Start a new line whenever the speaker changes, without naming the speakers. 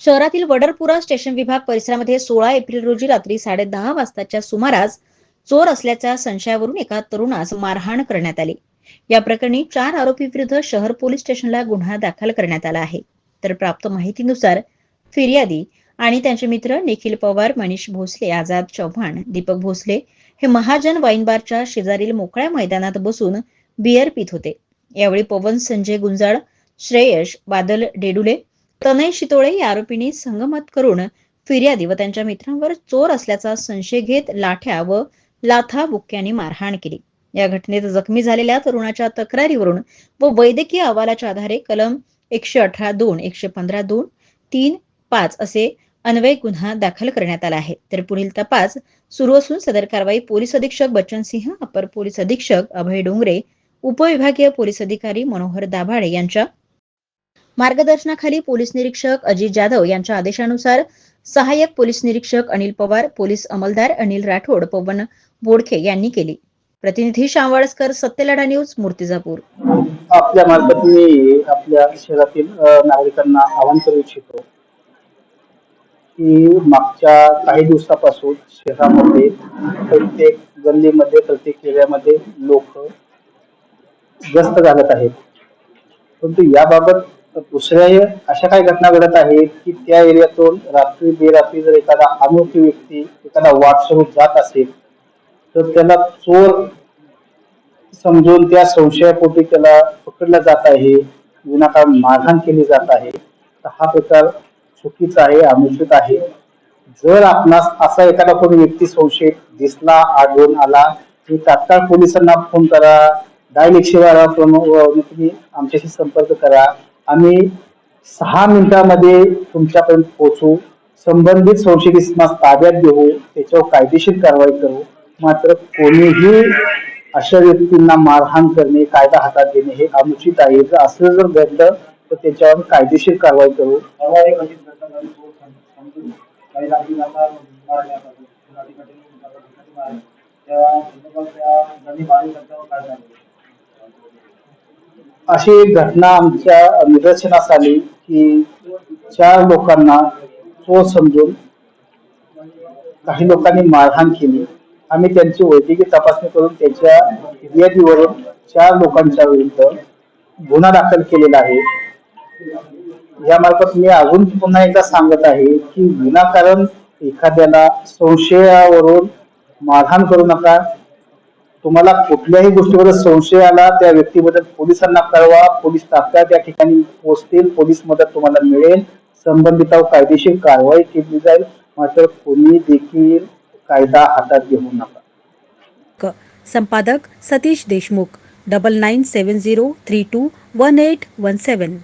शहरातील वडरपुरा स्टेशन विभाग परिसरामध्ये सोळा एप्रिल रोजी रात्री साडे दहा वाजताच्या सुमारास चोर असल्याच्या संशयावरून एका तरुणास मारहाण करण्यात आली. या प्रकरणी चार आरोपी विरुद्ध शहर पोलीस स्टेशनला गुन्हा दाखल करण्यात आला आहे. तर प्राप्त माहितीनुसार फिर्यादी आणि त्यांचे मित्र निखिल पवार मनीष भोसले आझाद चव्हाण दीपक भोसले हे महाजन वाईन बारच्या शेजारील मोकळ्या मैदानात बसून बियर पित होते. यावेळी पवन संजय गुंजाळ श्रेयश बादल डेडुले तनय शितोळे या आरोपींनी संगमत करून फिर्यादी व त्यांच्या मित्रांवर चोर असल्याचा संशय घेत लाठ्या व लाथा बुक्क्यांनी मारहाण केली. या घटनेत जखमी झालेल्या तरुणाच्या तक्रारीवरून व वैद्यकीय अहवालाच्या आधारे कलम एकशे अठरा दोन एकशे पंधरा दोन तीन पाच असे अन्वय गुन्हा दाखल करण्यात आला आहे. तर पुढील तपास सुरू असून सदर कारवाई पोलीस अधीक्षक बच्चन सिंह अपर पोलीस अधीक्षक अभय डोंगरे उपविभागीय पोलीस अधिकारी मनोहर दाभाडे यांच्या मार्गदर्शनाखाली पोलीस निरीक्षक अजित जाधव यांच्या आदेशानुसार सहाय्यक पोलीस निरीक्षक अनिल पवार पोलीस अंमलदार अनिल राठोड पवन बोडखे यांनी केली. प्रतिनिधी श्यामवाडसकर सत्यलढा न्यूज मूर्तिजापूर.
आपल्या मार्फत मी आपल्या शहरातील नागरिकांना आवाहन करू इच्छितो की मागच्या काही दिवसापासून शहरामध्ये प्रत्येक गल्लीमध्ये प्रत्येक एरियामध्ये लोक ग्रस्त झालेत आहेत. परंतु याबाबत तर दुसऱ्याही अशा काही घटना घडत आहेत की त्या एरियातून रात्री बेरात्री जर एखादा अनोखी व्यक्ती एखादा वाट सोडून जात असेल तर त्याला चोर समजून त्या संशयापोटी त्याला पकडलं जात आहे विनाकारण मारहाण केली जात आहे. तर हा प्रकार चुकीचा आहे अनुचित आहे. जर आपणास असा एखादा कोणी व्यक्ती संशयित दिसला आढळून आला की तात्काळ पोलिसांना फोन करा डायल एकशे बारा फोन तुम्ही आमच्याशी संपर्क करा. आम्ही सहा मिनिटामध्ये तुमच्यापर्यंत पोहोचू. संबंधित संशयितांना ताब्यात घेऊ. त्याच्यावर कायदेशीर कारवाई करू. मात्र कोणीही अशा व्यक्तींना मारहाण करणे कायदा हातात घेणे हे अनुचित आहे. जर असं जर घडलं तर त्याच्यावर कायदेशीर कारवाई करू. अशी एक घटना आमच्या निदर्शनास आली की चार लोकांना चोर समजून काही लोकांनी मारहाण केली. आम्ही त्यांची वैद्यकीय तपासणी करून त्याच्या फिर्यादीवरून चार लोकांच्या विरुद्ध गुन्हा दाखल केलेला आहे. यामार्फत मी अजून पुन्हा एकदा सांगत आहे की विनाकारण एखाद्याला संशयावरून मारहाण करू नका. तुम्हाला कुठल्याही गोष्टीवर संशय आला त्या व्यक्तीबद्दल पोलिसांना कळवा. पोलीस तात्काळ त्या ठिकाणी पोहोचतील. पोलीस मदत तुम्हाला मिळेल. संबंधितावर कायदेशीर कारवाई केली जाईल. मात्र कोणी देखील कायदा हातात घेऊ नका.
संपादक Satish Deshmukh double nine seven zero three two one eight one seven